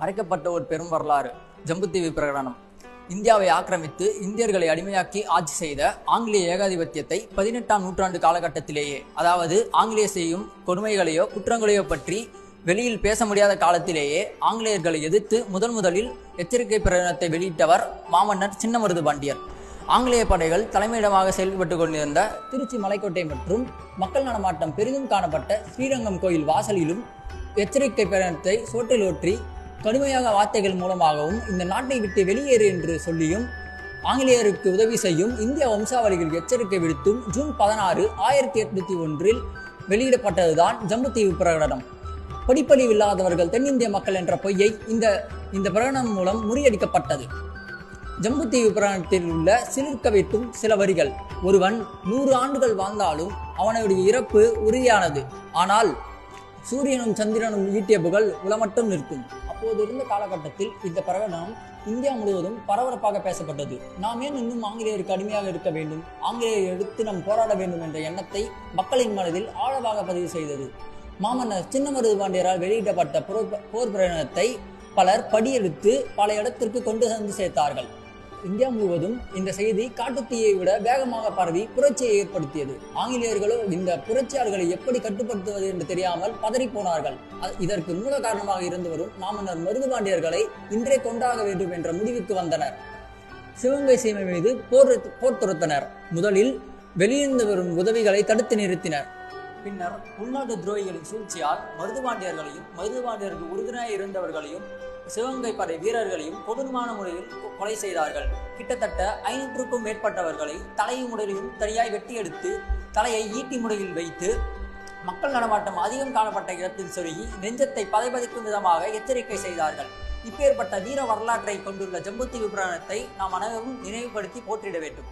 மறைக்கப்பட்ட ஒரு பெரும் வரலாறு ஜம்புத்தீவு பிரகடனம். இந்தியாவை ஆக்கிரமித்து இந்தியர்களை அடிமையாக்கி ஆட்சி செய்த ஆங்கிலேய ஏகாதிபத்தியத்தை பதினெட்டாம் நூற்றாண்டு காலகட்டத்திலேயே அதாவது ஆங்கிலேய செய்யும் கொடுமைகளையோ குற்றங்களையோ பற்றி வெளியில் பேச முடியாத காலத்திலேயே ஆங்கிலேயர்களை எதிர்த்து முதன் முதலில் எச்சரிக்கை பிரகடனத்தை வெளியிட்டவர் மாமன்னர் சின்னமருது பாண்டியர். ஆங்கிலேய படைகள் தலைமையிடமாக செயல்பட்டு கொண்டிருந்த திருச்சி மலைக்கோட்டை மற்றும் மக்கள் நடமாட்டம் பெரிதும் காணப்பட்ட ஸ்ரீரங்கம் கோயில் வாசலிலும் எச்சரிக்கை பிரகடனத்தை சோற்றில் ஒற்றி கடுமையாக வார்த்தைகள் மூலமாகவும் இந்த நாட்டை விட்டு வெளியேறு என்று சொல்லியும் ஆங்கிலேயருக்கு உதவி செய்யும் இந்திய வம்சாவளிகள் எச்சரிக்கை விடுத்தும் ஜூன் பதினாறு ஆயிரத்தி எட்நூத்தி ஒன்றில் வெளியிடப்பட்டதுதான் ஜம்புத்தீவு பிரகடனம். படிப்பறிவு இல்லாதவர்கள் தென்னிந்திய மக்கள் என்ற பொய்யை இந்த இந்த பிரகடனம் மூலம் முறியடிக்கப்பட்டது. ஜம்புத்தீவு பிரகடனத்தில் உள்ள சிலிர்க்கவிட்டும் சில வரிகள். ஒருவன் நூறு ஆண்டுகள் வாழ்ந்தாலும் அவனுடைய இறப்பு உறுதியானது. ஆனால் சூரியனும் சந்திரனும் ஈட்டிய புகழ் உளமட்டும் நிற்கும். அப்போது இருந்த காலகட்டத்தில் இந்த பிரகடனம் இந்தியா முழுவதும் பரபரப்பாக பேசப்பட்டது. நாம் ஏன் இன்னும் ஆங்கிலேயருக்கு அடிமையாக இருக்க வேண்டும்? ஆங்கிலேயரை எடுத்து நாம் போராட வேண்டும் என்ற எண்ணத்தை மக்களின் மனதில் ஆழமாக பதிவு செய்தது. மாமன்னர் சின்னமருது பாண்டியரால் வெளியிடப்பட்ட போர் போர் பிரகடனத்தை பலர் படியெடுத்து பல இடத்திற்கு கொண்டு வந்து சேர்த்தார்கள். இந்தியா முழுவதும் இந்த செய்தி காட்டுத்தீயை விட வேகமாக பரவி புரட்சியை ஏற்படுத்தியது. ஆங்கிலேயர்களோ இந்த புரட்சியாளர்களை எப்படி கட்டுப்படுத்துவது என்று தெரியாமல் பதறி போனார்கள். இதற்கு மூல காரணமாக இருந்து வரும் மாமன்னர் மருதுபாண்டியர்களை இன்றே கொண்டாக வேண்டும் என்ற முடிவுக்கு வந்தனர். சிவகங்கை சீமை மீது போர் போர் தொடுத்தனர் முதலில் வெளியிருந்து வரும் உதவிகளை தடுத்து நிறுத்தினர். பின்னர் உள்நாட்டு துரோகிகளின் சூழ்ச்சியால் மருதுபாண்டியர்களையும் மருதுபாண்டியருக்கு உறுதுணையாக இருந்தவர்களையும் சிவகங்கை படை வீரர்களையும் கொடூரமான முறையில் கொலை செய்தார்கள். கிட்டத்தட்ட ஐநூற்றுக்கும் மேற்பட்டவர்களை தலையும் உடலையும் தனியாய் வெட்டி எடுத்து தலையை ஈட்டி முறையில் வைத்து மக்கள் நடமாட்டம் அதிகம் காணப்பட்ட இடத்தில் சொருகி நெஞ்சத்தை பதைபதைக்கும் விதமாக எச்சரிக்கை செய்தார்கள். இப்பேற்பட்ட வீர வரலாற்றை கொண்டுள்ள ஜம்புத்தீவு புராணத்தை நாம் அனைவரும் நினைவுபடுத்தி போற்றிட வேண்டும்.